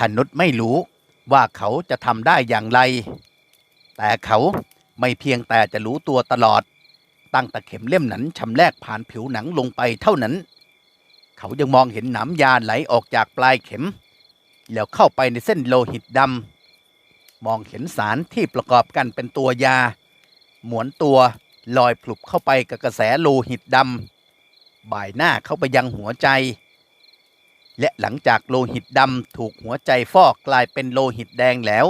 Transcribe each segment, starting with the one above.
ธนุษไม่รู้ว่าเขาจะทำได้อย่างไร แต่เขาไม่เพียงแต่จะรู้ตัวตลอด ตั้งแต่เข็มเล่มนั้นชำแรกผ่านผิวหนังลงไปเท่านั้น เขายังมองเห็นหนามยาไหลออกจากปลายเข็ม แล้วเข้าไปในเส้นโลหิตดำมองเห็นสารที่ประกอบกันเป็นตัวยา หมวนตัวลอยพลุบเข้าไปกับกระแสโลหิตดำบ่ายหน้าเข้าไปยังหัวใจ และหลังจากโลหิตดำถูกหัวใจฟอกกลายเป็นโลหิตแดงแล้ว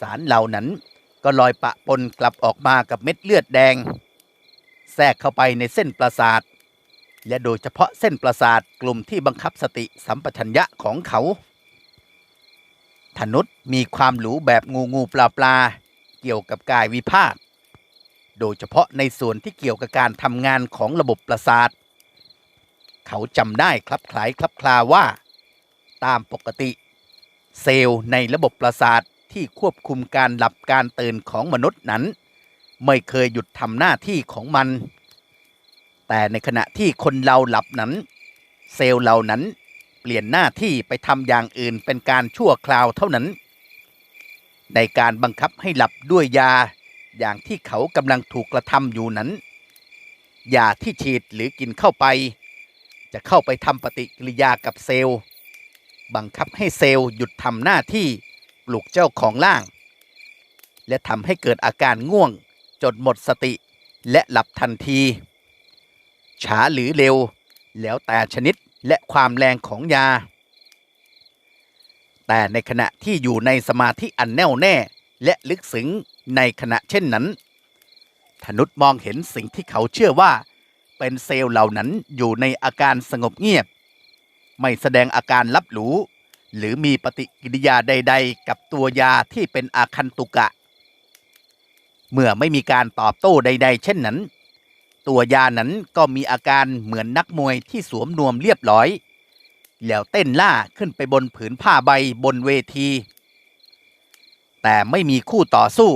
สารเหล่านั้นก็ลอยปะปนกลับออกมากับเม็ดเลือดแดง แทรกเข้าไปในเส้นประสาท และโดยเฉพาะเส้นประสาทกลุ่มที่บังคับสติสัมปชัญญะของเขาธนุษมีความหรูแบบงูงูปลาปลาเกี่ยวกับกายวิภาค โดยเฉพาะในส่วนที่เกี่ยวกับการทำงานของระบบประสาท เขาจำได้คลับคล้ายคลับคลาว่า ตามปกติ เซลล์ในระบบประสาทที่ควบคุมการหลับการตื่นของมนุษย์นั้น ไม่เคยหยุดทำหน้าที่ของมัน แต่ในขณะที่คนเราหลับนั้น เซลล์เหล่านั้นเปลี่ยนหน้าที่ไปทำอย่างอื่นเป็นการชั่วคราวเท่านั้น ในการบังคับให้หลับด้วยยา อย่างที่เขากำลังถูกกระทำอยู่นั้นยาที่ฉีดหรือกินเข้าไป จะเข้าไปทำปฏิกิริยากับเซลล์ บังคับให้เซลล์หยุดทำหน้าที่ปลุกเจ้าของร่าง และทำให้เกิดอาการง่วง จนหมดสติและหลับทันที ช้าหรือเร็ว แล้วแต่ชนิดและความแรงของยา แต่ในขณะที่อยู่ในสมาธิอันแน่วแน่และลึกซึ้งในขณะเช่นนั้นธนุษมองเห็นสิ่งที่เขาเชื่อว่า เป็นเซลล์เหล่านั้นอยู่ในอาการสงบเงียบ ไม่แสดงอาการรับรู้ หรือมีปฏิกิริยาใด ๆ กับตัวยาที่เป็นอาคันตุกะ เมื่อไม่มีการตอบโต้ใด ๆ เช่นนั้น ตัวยานั้นก็มีอาการเหมือนนักมวยที่สวมนวมเรียบร้อย แล้วเต้นล่าขึ้นไปบนผืนผ้าใบบนเวที แต่ไม่มีคู่ต่อสู้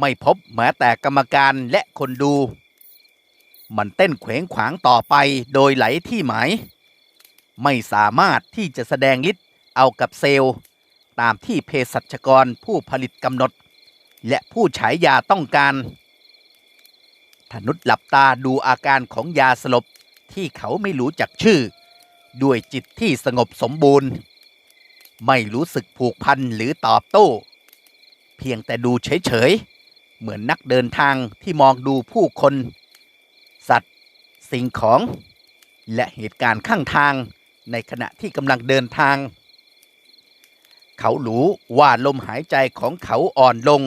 ไม่พบแม้แต่กรรมการและคนดู มันเต้นเขวงขวางต่อไปโดยไหลที่หมาย ไม่สามารถที่จะแสดงฤทธิ์เอากับเซลล์ ตามที่เภสัชกรผู้ผลิตกำหนด และผู้ฉายยาต้องการธนุษหลับตาดูอาการของยาสลบที่เขาไม่รู้จักชื่อ ด้วยจิตที่สงบสมบูรณ์ ไม่รู้สึกผูกพันหรือตอบโต้ เพียงแต่ดูเฉยๆ เหมือนนักเดินทางที่มองดูผู้คน สัตว์ สิ่งของ และเหตุการณ์ข้างทางในขณะที่กำลังเดินทาง เขารู้ว่าลมหายใจของเขาอ่อนลง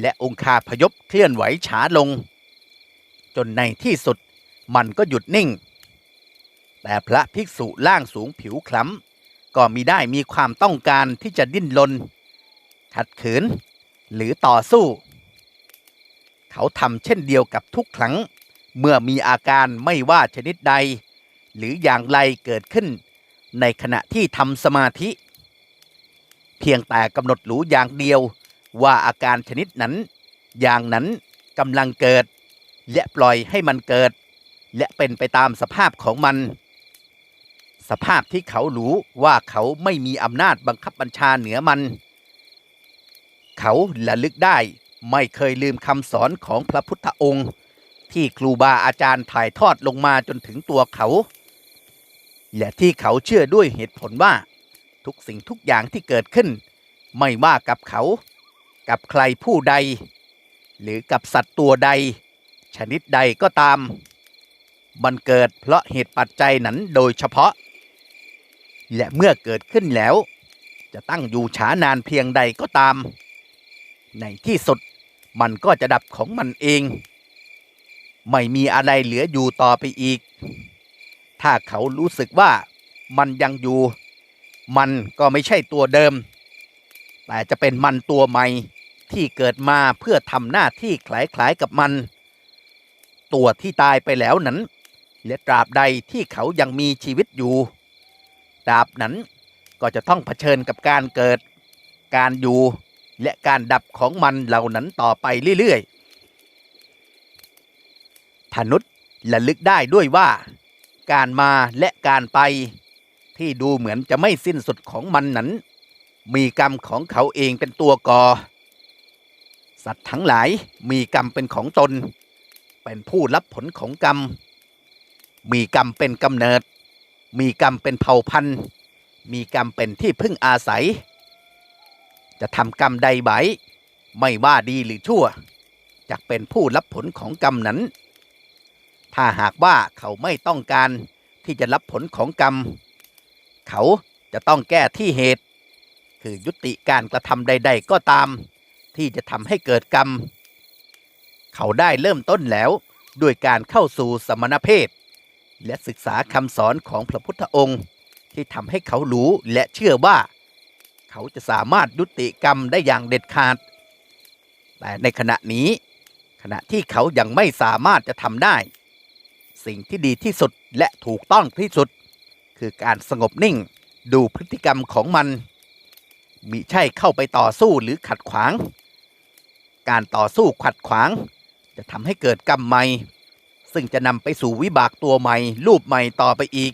และองคาพยพเคลื่อนไหวช้าลง จนในที่สุดมันก็หยุดนิ่ง แต่พระภิกษุล่างสูงผิวคล้ำก็มีได้มีความต้องการที่จะดิ้นรนขัดขืน หรือต่อสู้ เขาทำเช่นเดียวกับทุกครั้ง เมื่อมีอาการไม่ว่าชนิดใด หรืออย่างไรเกิดขึ้น ในขณะที่ทำสมาธิ เพียงแต่กำหนดรู้อย่างเดียว ว่าอาการชนิดนั้น อย่างนั้นกำลังเกิด และปล่อยให้มันเกิด และเป็นไปตามสภาพของมัน สภาพที่เขารู้ว่าเขาไม่มีอำนาจบังคับบัญชาเหนือมัน เขาระลึกได้ไม่เคยลืมคำสอนของพระพุทธองค์ ที่ครูบาอาจารย์ถ่ายทอดลงมาจนถึงตัวเขา และที่เขาเชื่อด้วยเหตุผลว่า ทุกสิ่งทุกอย่างที่เกิดขึ้น ไม่ว่ากับเขา กับใครผู้ใด หรือกับสัตว์ตัวใด ชนิดใดก็ตาม มันเกิดเพราะเหตุปัจจัยนั้นโดยเฉพาะ และเมื่อเกิดขึ้นแล้ว จะตั้งอยู่ช้านานเพียงใดก็ตาม ในที่สุดมันก็จะดับของมันเอง ไม่มีอะไรเหลืออยู่ต่อไปอีก ถ้าเขารู้สึกว่ามันยังอยู่ มันก็ไม่ใช่ตัวเดิม แต่จะเป็นมันตัวใหม่ที่เกิดมาเพื่อทำหน้าที่คล้ายๆกับมัน ตัวที่ตายไปแล้วนั้น และตราบใดที่เขายังมีชีวิตอยู่ตราบนั้นก็จะต้องเผชิญกับการเกิด การอยู่ และการดับของมันเหล่านั้นต่อไปเรื่อยๆ ธนุษย์ระลึกได้ด้วยว่า การมาและการไป ที่ดูเหมือนจะไม่สิ้นสุดของมันนั้น มีกรรมของเขาเองเป็นตัวก่อสัตว์ทั้งหลายมีกรรมเป็นของตน เป็นผู้รับผลของกรรม มีกรรมเป็นกำเนิด มีกรรมเป็นเผ่าพันธุ์ มีกรรมเป็นที่พึ่งอาศัย จะทำกรรมใดไว้ไม่ว่าดีหรือชั่วจะเป็นผู้รับผลของกรรมนั้น ถ้าหากว่าเขาไม่ต้องการที่จะรับผลของกรรม เขาจะต้องแก้ที่เหตุ คือยุติการกระทำใด ๆ ก็ตาม ที่จะทำให้เกิดกรรม เขาได้เริ่มต้นแล้วด้วยการเข้าสู่สมณเพศ และศึกษาคำสอนของพระพุทธองค์ที่ทำให้เขารู้และเชื่อว่า เขาจะสามารถยุติกรรมได้อย่างเด็ดขาด แต่ในขณะนี้ ขณะที่เขายังไม่สามารถจะทำได้ สิ่งที่ดีที่สุดและถูกต้องที่สุด คือการสงบนิ่งดูพฤติกรรมของมันมิใช่เข้าไปต่อสู้หรือขัดขวาง การต่อสู้ขัดขวาง จะทำให้เกิดกรรมใหม่ ซึ่งจะนำไปสู่วิบากตัวใหม่ รูปใหม่ต่อไปอีก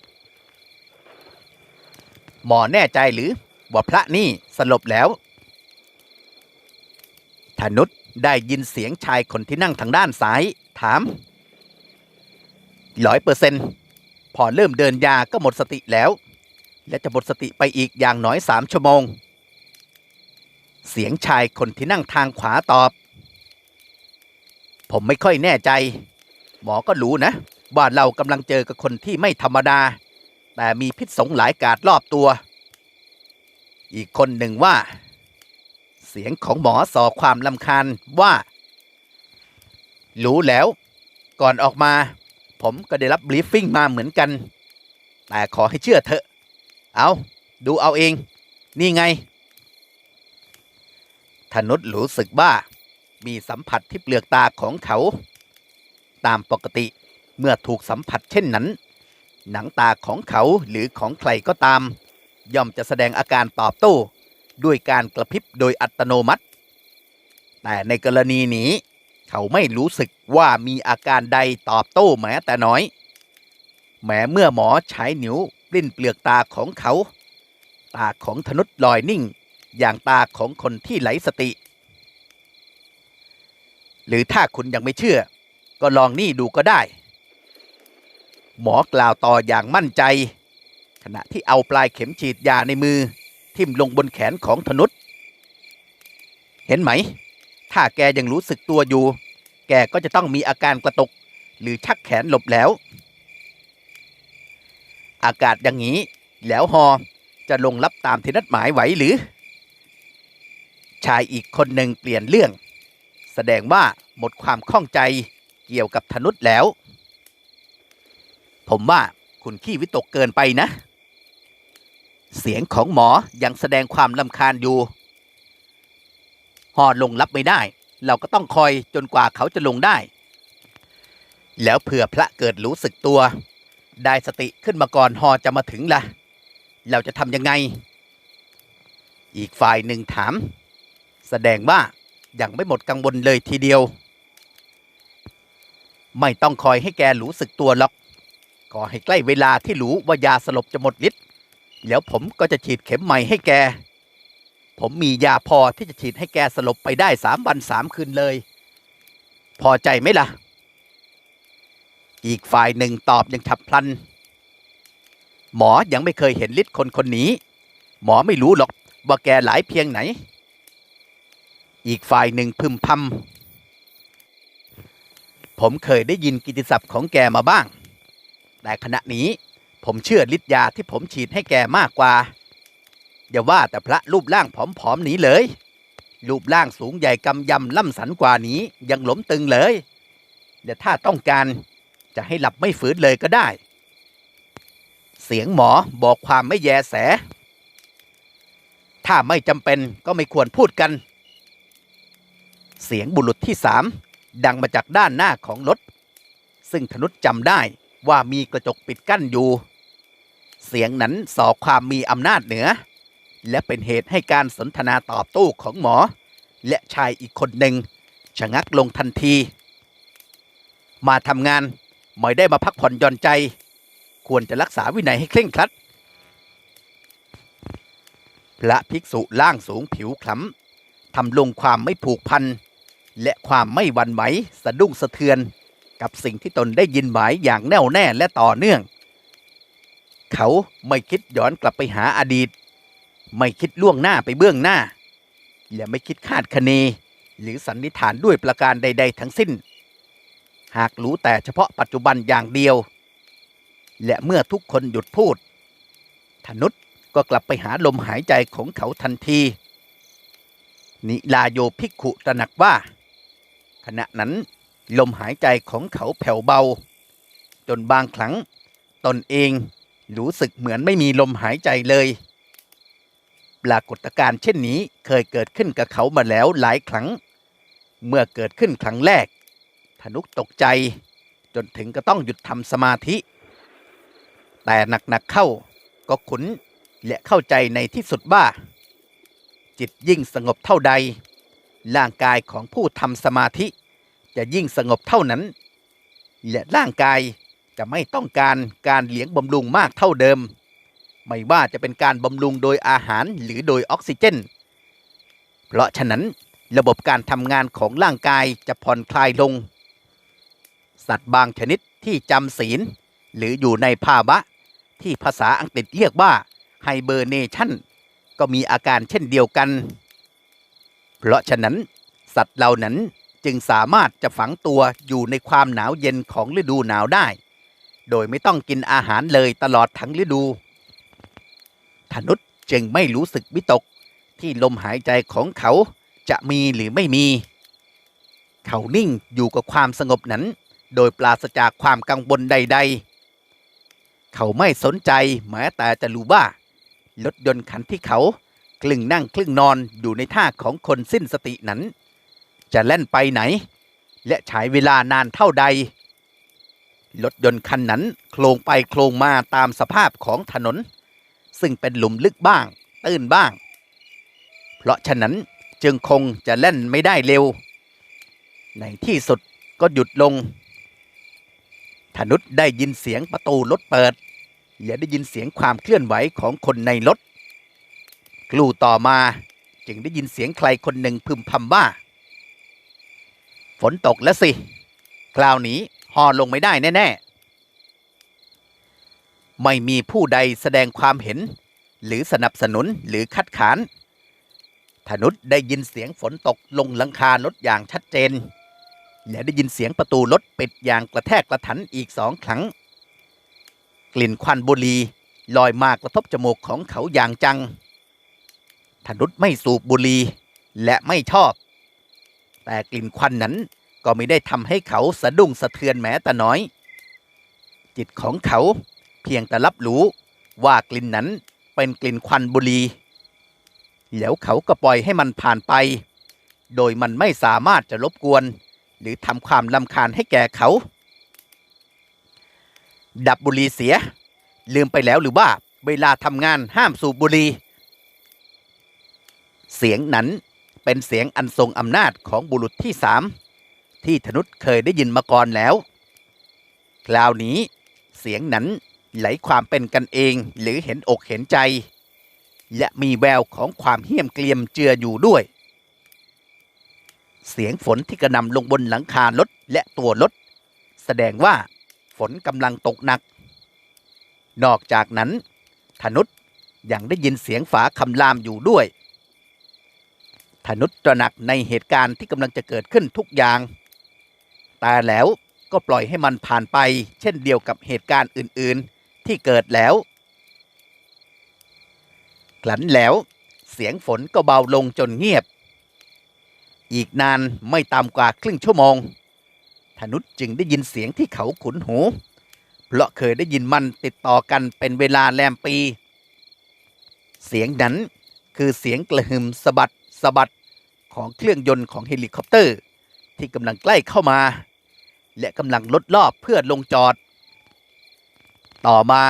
หมอแน่ใจหรือว่าพระนี่สลบแล้วธนุษได้ยินเสียงชายคนที่นั่งทางด้านซ้าย ถาม ร้อยเปอร์เซนพอเริ่มเดินยาก็หมดสติแล้ว และจะหมดสติไปอีกอย่างน้อยสามชั่วโมง เสียงชายคนที่นั่งทางขวาตอบ ผมไม่ค่อยแน่ใจ หมอก็รู้นะ ว่าเรากำลังเจอกับคนที่ไม่ธรรมดา แต่มีพิษสงหลายกาดรอบตัว อีกคนหนึ่งว่า เสียงของหมอส่อความลำคาญว่า รู้แล้ว ก่อนออกมา ผมก็ได้รับบรีฟฟิ้งมาเหมือนกัน แต่ขอให้เชื่อเถอะ เอาดูเอาเอง นี่ไงธนุษรู้สึกว่ามีสัมผัสที่เปลือกตาของเขา ตามปกติเมื่อถูกสัมผัสเช่นนั้น หนังตาของเขาหรือของใครก็ตาม ย่อมจะแสดงอาการตอบโต้ด้วยการกระพริบโดยอัตโนมัติ แต่ในกรณีนี้ เขาไม่รู้สึกว่ามีอาการใดตอบโต้แม้แต่น้อย แม้เมื่อหมอใช้นิ้วปลิ้นเปลือกตาของเขา ตาของธนุษลอยนิ่ง อย่างตาของคนที่ไหลสติ หรือถ้าคุณยังไม่เชื่อ ก็ลองนี่ดูก็ได้ หมอกล่าวต่ออย่างมั่นใจ ขณะที่เอาปลายเข็มฉีดยาในมือ ทิ่มลงบนแขนของธนุษเห็นไหม ถ้าแกยังรู้สึกตัวอยู่ แกก็จะต้องมีอาการกระตุก หรือชักแขนหลบแล้ว อากาศอย่างนี้ แล้วฮอจะลงรับตามที่นัดหมายไหวหรือ ชายอีกคนหนึ่งเปลี่ยนเรื่อง แสดงว่าหมดความข้องใจเกี่ยวกับธนุษแล้ว ผมว่าคุณขี้วิตกเกินไปนะ เสียงของหมอยังแสดงความลำคาญอยู่ หอลงรับไม่ได้ เราก็ต้องคอยจนกว่าเขาจะลงได้ แล้วเผื่อพระเกิดรู้สึกตัว ได้สติขึ้นมาก่อนหอจะมาถึงละ่ะ เราจะทำยังไง อีกฝ่ายหนึ่งถาม แสดงว่ายังไม่หมดกังวลเลยทีเดียว ไม่ต้องคอยให้แกรู้สึกตัวหรอกขอให้ใกล้เวลาที่รู้ว่ายาสลบจะหมดฤทธิ์แล้วผมก็จะฉีดเข็มใหม่ให้แก ผมมียาพอที่จะฉีดให้แกสลบไปได้สามวันสามคืนเลย พอใจไหมล่ะ อีกฝ่ายหนึ่งตอบอย่างฉับพลัน หมอยังไม่เคยเห็นฤทธิ์คนคนนี้ หมอไม่รู้หรอกว่าแกหลายเพียงไหน อีกฝ่ายหนึ่งพึมพำผมเคยได้ยินกิตติศัพท์ของแกมาบ้าง แต่ขณะนี้ผมเชื่อฤทธิ์ยาที่ผมฉีดให้แกมากกว่า อย่าว่าแต่พระรูปร่างผอมๆนี้เลย รูปร่างสูงใหญ่กำยำล่ำสันกว่านี้ยังหลมตึงเลยเดี๋ยวถ้าต้องการจะให้หลับไม่ฝืนเลยก็ได้ เสียงหมอบอกความไม่แยแส ถ้าไม่จำเป็นก็ไม่ควรพูดกัน เสียงบุรุษที่สามดังมาจากด้านหน้าของรถ ซึ่งธนุษจำได้ว่ามีกระจกปิดกั้นอยู่ เสียงนั้นสอความมีอำนาจเหนือ และเป็นเหตุให้การสนทนาตอบโต้ของหมอ และชายอีกคนหนึ่งชะงักลงทันที มาทำงานไม่ได้มาพักผ่อนหย่อนใจ ควรจะรักษาวินัยให้เคร่งครัดระภิกษุล่างสูงผิวคล้ำทำลงความไม่ผูกพัน และความไม่หวั่นไหวสะดุ้งสะเทือน กับสิ่งที่ตนได้ยินหมายอย่างแน่วแน่และต่อเนื่อง เขาไม่คิดย้อนกลับไปหาอดีต ไม่คิดล่วงหน้าไปเบื้องหน้า และไม่คิดคาดคะเน หรือสันนิษฐานด้วยประการใด ๆ ทั้งสิ้น หากรู้แต่เฉพาะปัจจุบันอย่างเดียว และเมื่อทุกคนหยุดพูดธนุษก็กลับไปหาลมหายใจของเขาทันที นิลาโยภิกขุตระหนักว่า ขณะนั้นลมหายใจของเขาแผ่วเบา จนบางครั้ง ตนเองรู้สึกเหมือนไม่มีลมหายใจเลย ปรากฏการณ์เช่นนี้เคยเกิดขึ้นกับเขามาแล้วหลายครั้ง เมื่อเกิดขึ้นครั้งแรก ธนุกตกใจ จนถึงก็ต้องหยุดทำสมาธิ แต่หนักๆเข้าก็ขุนและเข้าใจในที่สุดว่า จิตยิ่งสงบเท่าใด ร่างกายของผู้ทำสมาธิ จะยิ่งสงบเท่านั้น และร่างกายจะไม่ต้องการการเลี้ยงบำรุงมากเท่าเดิม ไม่ว่าจะเป็นการบำรุงโดยอาหารหรือโดยออกซิเจน เพราะฉะนั้นระบบการทำงานของร่างกายจะผ่อนคลายลง สัตว์บางชนิดที่จำศีล หรืออยู่ในภาวะ ที่ภาษาอังกฤษเรียกว่าไฮเบอร์เนชันก็มีอาการเช่นเดียวกัน เพราะฉะนั้นสัตว์เหล่านั้นจึงสามารถจะฝังตัวอยู่ในความหนาวเย็นของฤดูหนาวได้ โดยไม่ต้องกินอาหารเลยตลอดทั้งฤดู ธนุษย์จึงไม่รู้สึกวิตก ที่ลมหายใจของเขาจะมีหรือไม่มี เขานิ่งอยู่กับความสงบนั้น โดยปราศจากความกังวลใด ๆ เขาไม่สนใจแม้แต่จะรู้ว่ารถยนต์คันที่เขาคลึงนั่งคลึงนอนอยู่ในท่าของคนสิ้นสตินั้น จะแล่นไปไหน และใช้เวลานานเท่าใดรถยนต์คันนั้นโคลงไปโคลงมาตามสภาพของถนน ซึ่งเป็นหลุมลึกบ้าง ตื้นบ้าง เพราะฉะนั้นจึงคงจะเล่นไม่ได้เร็ว ในที่สุดก็หยุดลงธนุษได้ยินเสียงประตูรถเปิด และได้ยินเสียงความเคลื่อนไหวของคนในรถ กลูต่อมาจึงได้ยินเสียงใครคนหนึ่งพึมพำว่า ฝนตกแล้วสิ คราวนี้หอลงไม่ได้แน่ ๆ ไม่มีผู้ใดแสดงความเห็น หรือสนับสนุนหรือคัดค้านธนุษได้ยินเสียงฝนตกลงหลังคารถอย่างชัดเจน และได้ยินเสียงประตูรถปิดอย่างกระแทกกระทันอีกสองครั้ง กลิ่นควันบุหรี่ลอยมากระทบจมูกของเขาอย่างจังธนุษไม่สูบบุหรี่และไม่ชอบ แต่กลิ่นควันนั้นก็ไม่ได้ทำให้เขาสะดุ้งสะเทือนแม้แต่น้อย จิตของเขา เพียงแต่รับรู้ว่ากลิ่นนั้นเป็นกลิ่นควันบุหรี่แล้วเขาก็ปล่อยให้มันผ่านไป โดยมันไม่สามารถจะรบกวน หรือทำความลำคาญให้แก่เขา ดับบุหรี่เสีย ลืมไปแล้วหรือว่าเวลาทำงานห้ามสูบบุหรี่เสียงนั้นเป็นเสียงอันทรงอำนาจของบุรุษที่สามที่ธนุษเคยได้ยินมาก่อนแล้ว คราวนี้เสียงนั้น ไหลความเป็นกันเอง หรือเห็นอกเห็นใจ และมีแววของความเหี้ยมเกลียมเจืออยู่ด้วย เสียงฝนที่กระหนำลงบนหลังคารถและตัวรถ แสดงว่าฝนกำลังตกหนัก นอกจากนั้นธนุษยังได้ยินเสียงฝาคำรามอยู่ด้วยธนุษตระหนักในเหตุการณ์ที่กำลังจะเกิดขึ้นทุกอย่าง แต่แล้วก็ปล่อยให้มันผ่านไป เช่นเดียวกับเหตุการณ์อื่นๆ ที่เกิดแล้วคลันแล้ว เสียงฝนก็เบาลงจนเงียบ อีกนานไม่ต่ำกว่าครึ่งชั่วโมง ธนุจึงได้ยินเสียงที่เขาขุนหู เพราะเคยได้ยินมันติดต่อกันเป็นเวลาแรมปี เสียงนั้นคือเสียงกระหึ่มสะบัดสะบัดของเครื่องยนต์ของเฮลิคอปเตอร์ ที่กำลังใกล้เข้ามา และกำลังลดรอบเพื่อลงจอด ต่อมา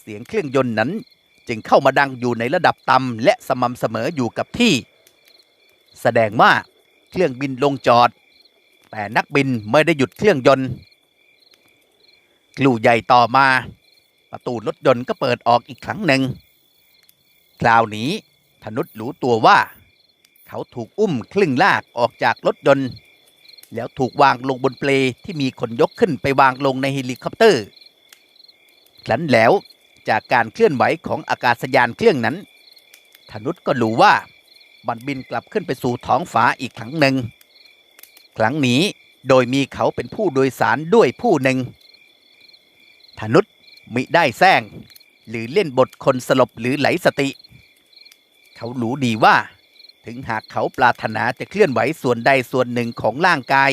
เสียงเครื่องยนต์นั้นจึงเข้ามาดังอยู่ในระดับต่ำและสม่ำเสมออยู่กับที่ แสดงว่าเครื่องบินลงจอด แต่นักบินไม่ได้หยุดเครื่องยนต์กลู่ใหญ่ต่อมา ประตูรถยนต์ก็เปิดออกอีกครั้งหนึ่ง คราวนี้ธนุษรู้ตัวว่า เขาถูกอุ้มคลึ่งลากออกจากรถยนต์ แล้วถูกวางลงบนเปลที่มีคนยกขึ้นไปวางลงในเฮลิคอปเตอร์ ครั้นแล้วจากการเคลื่อนไหวของอากาศยานเครื่องนั้นธนุษก็รู้ว่ามันบินกลับขึ้นไปสู่ท้องฟ้าอีกครั้งหนึ่ง ครั้งนี้โดยมีเขาเป็นผู้โดยสารด้วยผู้หนึ่งธนุษมิได้แซงหรือเล่นบทคนสลบหรือไหลสติ เขารู้ดีว่า ถึงหากเขาปรารถนาจะเคลื่อนไหวส่วนใดส่วนหนึ่งของร่างกาย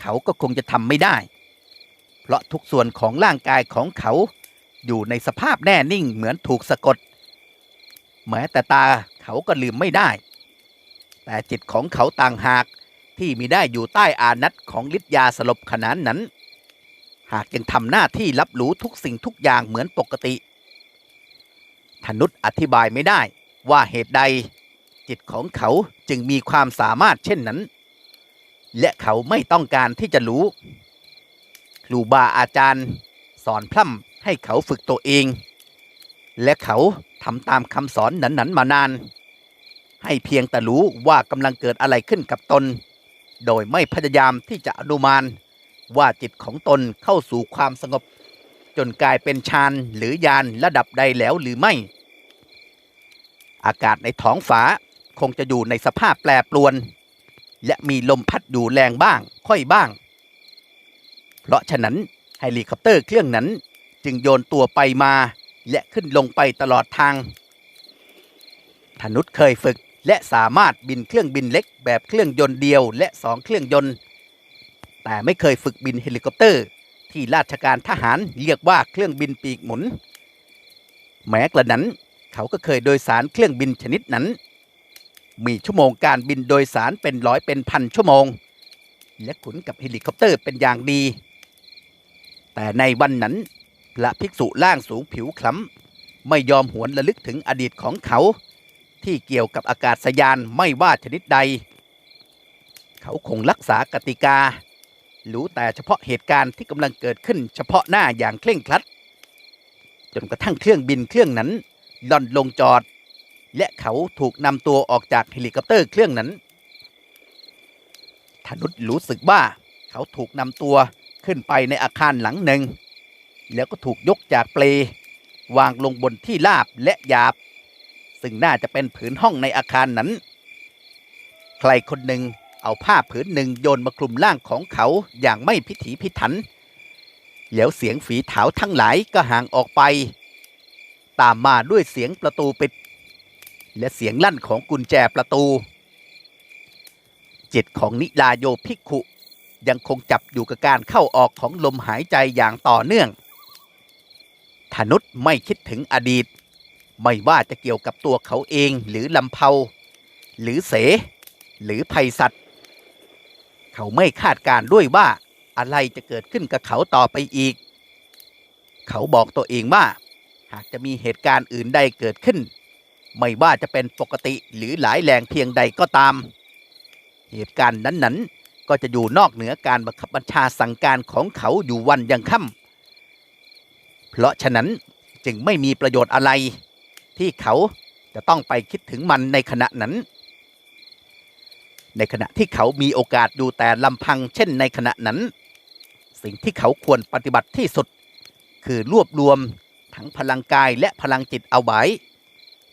เขาก็คงจะทำไม่ได้ เพราะทุกส่วนของร่างกายของเขา อยู่ในสภาพแน่นิ่งเหมือนถูกสะกด แม้แต่ตาเขาก็ลืมไม่ได้ แต่จิตของเขาต่างหากที่มีได้อยู่ใต้อานัตของฤทธิ์ยาสลบขนาดนั้น หากยังทำหน้าที่รับรู้ทุกสิ่งทุกอย่างเหมือนปกติธนุษอธิบายไม่ได้ว่าเหตุใด จิตของเขาจึงมีความสามารถเช่นนั้น และเขาไม่ต้องการที่จะรู้ ครูบาอาจารย์ สอนพร่ำให้เขาฝึกตัวเอง และเขาทำตามคำสอนนั้นๆมานาน ให้เพียงแต่รู้ว่ากำลังเกิดอะไรขึ้นกับตน โดยไม่พยายามที่จะอนุมาน ว่าจิตของตนเข้าสู่ความสงบ จนกลายเป็นฌานหรือยานระดับใดแล้วหรือไม่ อากาศในท้องฟ้าคงจะอยู่ในสภาพแปรปรวน และมีลมพัดอยู่แรงบ้าง ค่อยบ้าง เพราะฉะนั้นเฮลิคอปเตอร์เครื่องนั้นจึงโยนตัวไปมา และขึ้นลงไปตลอดทางธนุษเคยฝึกและสามารถบินเครื่องบินเล็กแบบเครื่องยนต์เดียวและสองเครื่องยนต์ แต่ไม่เคยฝึกบินเฮลิคอปเตอร์ ที่ราชการทหารเรียกว่าเครื่องบินปีกหมุน แม้กระนั้นเขาก็เคยโดยสารเครื่องบินชนิดนั้น มีชั่วโมงการบินโดยสารเป็นร้อยเป็นพันชั่วโมง และขุนกับเฮลิคอปเตอร์เป็นอย่างดี แต่ในวันนั้นพระภิกษุร่างสูงผิวคล้ำไม่ยอมหวนระลึกถึงอดีตของเขา ที่เกี่ยวกับอากาศยานไม่ว่าชนิดใด เขาคงรักษากติกา รู้แต่เฉพาะเหตุการณ์ที่กำลังเกิดขึ้นเฉพาะหน้าอย่างเคร่งครัด จนกระทั่งเครื่องบินเครื่องนั้นล่อนลงจอด และเขาถูกนำตัวออกจากเฮลิคอปเตอร์เครื่องนั้นธนุษรู้สึกว่าเขาถูกนำตัว ขึ้นไปในอาคารหลังหนึ่ง แล้วก็ถูกยกจากเปลวางลงบนที่ราบและหยาบ ซึ่งน่าจะเป็นผืนห้องในอาคารนั้น ใครคนหนึ่งเอาผ้าผืนหนึ่งโยนมาคลุมร่างของเขาอย่างไม่พิถีพิถัน แล้วเสียงฝีเท้าทั้งหลายก็ห่างออกไป ตามมาด้วยเสียงประตูปิด และเสียงลั่นของกุญแจประตู จิตของนิลาโยภิกขุ ยังคงจับอยู่กับการเข้าออกของลมหายใจอย่างต่อเนื่องธนุษไม่คิดถึงอดีต ไม่ว่าจะเกี่ยวกับตัวเขาเองหรือลำเพาหรือเส หรือภัยสัตว์ เขาไม่คาดการ์ด้วยว่าอะไรจะเกิดขึ้นกับเขาต่อไปอีก เขาบอกตัวเองว่า หากจะมีเหตุการณ์อื่นใดเกิดขึ้น ไม่ว่าจะเป็นปกติหรือหลายแรงเพียงใดก็ตาม เหตุการณ์นั้นๆ ก็จะอยู่นอกเหนือการบังคับบัญชาสั่งการของเขาอยู่วันยังค่ำเพราะฉะนั้นจึงไม่มีประโยชน์อะไร ที่เขาจะต้องไปคิดถึงมันในขณะนั้น ในขณะที่เขามีโอกาสดูแต่ลำพังเช่นในขณะนั้น สิ่งที่เขาควรปฏิบัติที่สุด คือรวบรวมทั้งพลังกายและพลังจิตเอาไว้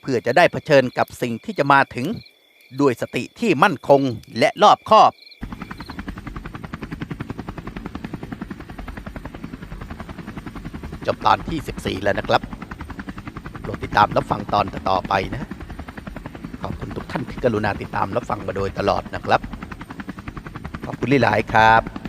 เพื่อจะได้เผชิญกับสิ่งที่จะมาถึง ด้วยสติที่มั่นคงและรอบคอบ จบตอนที่ 14 แล้วนะครับโปรดติดตามรับฟังตอนต่อไปนะ ขอบคุณทุกท่านที่กรุณาติดตามรับฟังมาโดยตลอดนะครับ ขอบคุณหลายครับ